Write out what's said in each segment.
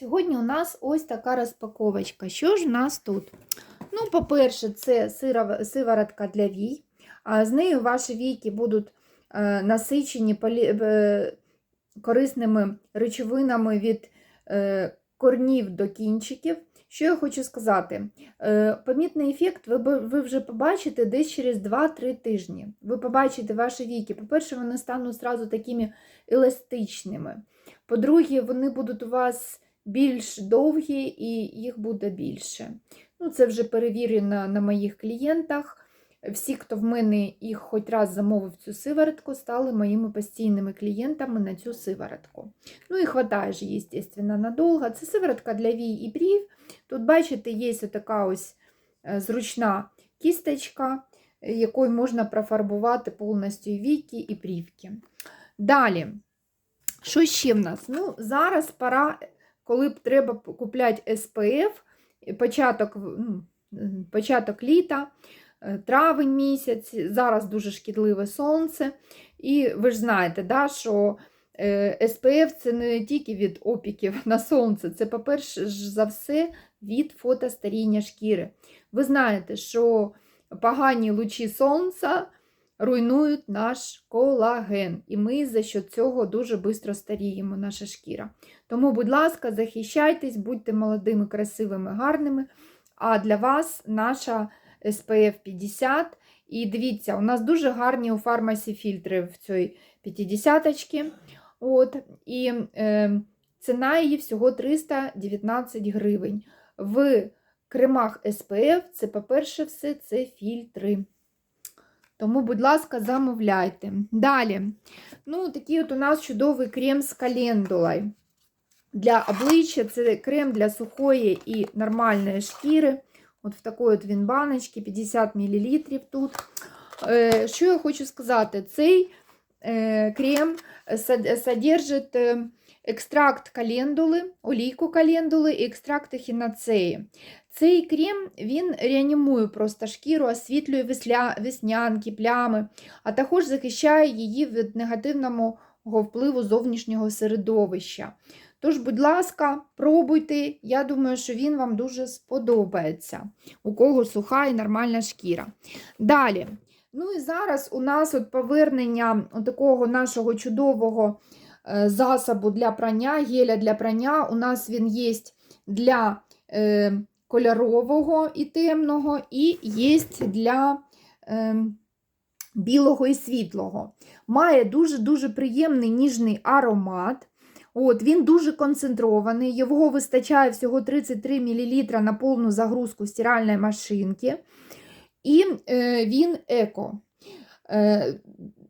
Сьогодні у нас ось така розпаковочка. Що ж у нас тут? Ну, по-перше, це сиворотка для вій. А з нею ваші війки будуть е, насичені е, корисними речовинами від е, корнів до кінчиків. Що я хочу сказати? Помітний ефект ви, ви вже побачите десь через 2-3 тижні. Ви побачите ваші віки. По-перше, вони стануть зразу такими еластичними. По-друге, вони будуть у вас більш довгі і їх буде більше. Ну, це вже перевірено на моїх клієнтах. Всі, хто в мене їх хоч раз замовив цю сиворотку, стали моїми постійними клієнтами на цю сиворотку. Ну і хватає ж, естественно, надовго. Це сиворотка для вій і брів. Тут, бачите, є така ось е, зручна кісточка, якою можна профарбувати повністю віки і брівки. Далі, що ще в нас? Ну, зараз пора, коли б треба купляти SPF, початок, ну, початок літа, е, травень місяць, зараз дуже шкідливе сонце. І ви ж знаєте, да, що е, SPF це не тільки від опіків на сонце, це, по-перше за все, від фотостаріння шкіри. Ви знаєте, що погані лучі сонця руйнують наш колаген, і ми за що цього дуже швидко старіємо, наша шкіра. Тому, будь ласка, захищайтесь, будьте молодими, красивими, гарними. А для вас наша SPF 50. І дивіться, у нас дуже гарні у фармасі фільтри в цій 50-очці. От, і е, ціна її всього 319 гривень. В кремах SPF це, по-перше, все це фільтри. Тому, будь ласка, замовляйте. Далі. Ну, такий от у нас чудовий крем з календулою. Для обличчя це крем для сухої і нормальної шкіри. От в такої от він баночці, 50 мл тут. Е, Що я хочу сказати? Цей е, крем сод- содержить е, екстракт календули, олійку календули і екстракт ехінацеї. Цей крем він реанімує просто шкіру, освітлює веснянки, плями, а також захищає її від негативного впливу зовнішнього середовища. Тож, будь ласка, пробуйте. Я думаю, що він вам дуже сподобається. У кого суха і нормальна шкіра. Далі. Ну і зараз у нас от повернення такого нашого чудового е, засобу для прання, геля для прання. У нас він є для е, кольорового і темного, і є для е, білого і світлого. Має дуже-дуже приємний ніжний аромат. От, Він дуже концентрований, його вистачає всього 33 мл на повну загрузку стиральної машинки. І е, він еко. Е,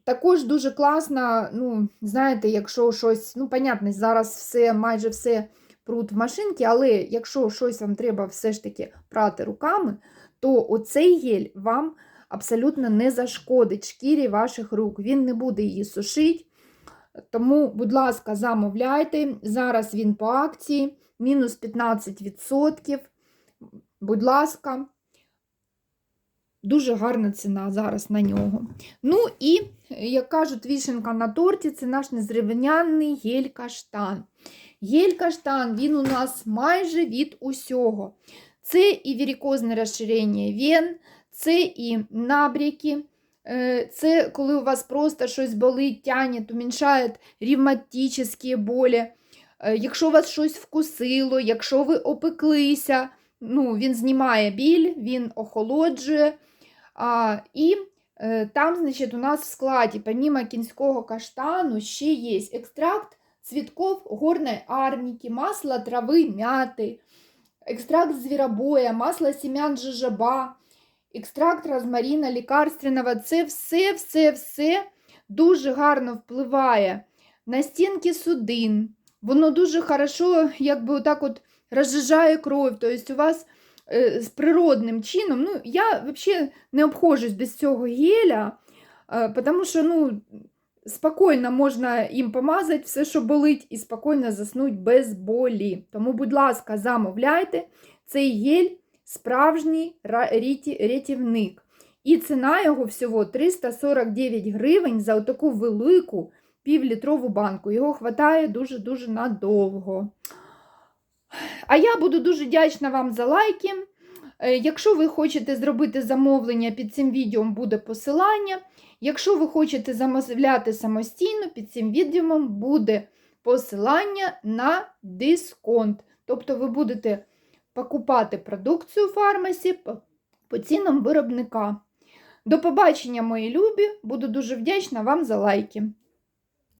також дуже класно, ну, знаєте, якщо щось, ну, понятно, зараз все, майже все прут в машинці, але якщо щось вам треба все ж таки прати руками, то оцей гель вам абсолютно не зашкодить шкірі ваших рук. Він не буде її сушити. Тому, будь ласка, замовляйте. Зараз він по акції, мінус 15%. Будь ласка, дуже гарна ціна зараз на нього. Ну і, як кажуть, вішенка на торті це наш незрівняний гель-каштан. Гель-каштан, він у нас майже від усього. Це і варикозне розширення вен, це і набряки. Е, Це коли у вас просто щось болить, тянет, уміншає ревматичні болі. Е, Якщо вас щось вкусило, якщо ви опеклися, ну, він знімає біль, він охолоджує. А, І е, там, значить, у нас в складі, помимо кінського каштану, ще є екстракт цвітков горної арніки, масло трави мяти, екстракт звіробоя, масло сім'ян жижаба, екстракт розмаріна лікарственного. Це все, все, все дуже гарно впливає на стінки судин. Воно дуже хорошо, якби отак от розжижає кров. Тобто у вас е, з природним чином, ну, я взагалі не обходжусь без цього геля, е, тому що, ну, спокійно можна їм помазати все, що болить, і спокійно заснути без болі. Тому, будь ласка, замовляйте цей гель справжній рятівник. І ціна його всього 349 гривень за таку велику півлітрову банку. Його хватає дуже-дуже надовго. А я буду дуже вдячна вам за лайки. Е, Якщо ви хочете зробити замовлення, під цим відео буде посилання. Якщо ви хочете замовляти самостійно, під цим відео буде посилання на дисконт. Тобто ви будете покупати продукцію фармасі по, цінам виробника. До побачення, мої любі! Буду дуже вдячна вам за лайки.